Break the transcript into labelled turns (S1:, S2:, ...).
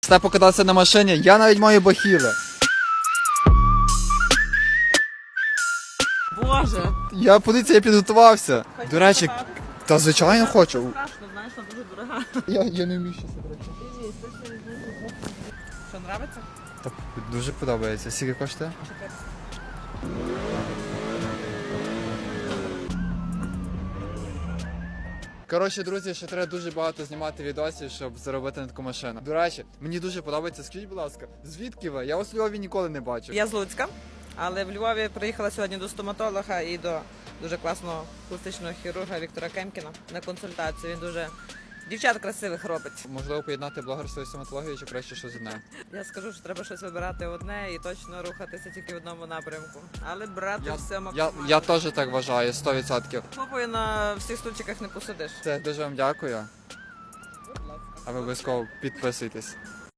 S1: Став покататися на машині, я навіть маю бахіли.
S2: Боже.
S1: Я поліція підготувався. До речі, та звичайно хочу.
S2: Страшно, знаєш, вона дуже дорога.
S1: Я, я не вмію ще себе.
S2: Що, нравиться?
S1: Та дуже подобається. Скільки коштує? Коротше, друзі, ще треба дуже багато знімати відосів, щоб заробити на таку машину. До речі, мені дуже подобається. Скажіть, будь ласка, звідки ви? Я вас у Львові ніколи не бачив.
S2: Я з Луцька, але в Львові приїхала сьогодні до стоматолога і до дуже класного пластичного хірурга Віктора Кемкіна на консультацію. Він дуже дівчат красивих робить.
S1: Можливо, поєднати блогерство і стоматологію, чи краще щось одне.
S2: Я скажу, що треба щось вибирати одне і точно рухатися тільки в одному напрямку. Але брати
S1: Я,
S2: все
S1: я,
S2: максимально.
S1: я теж так вважаю, 100%.
S2: Попою на всіх стульчиках не посидиш.
S1: Це дуже вам дякую. А ви обов'язково підписуйтесь.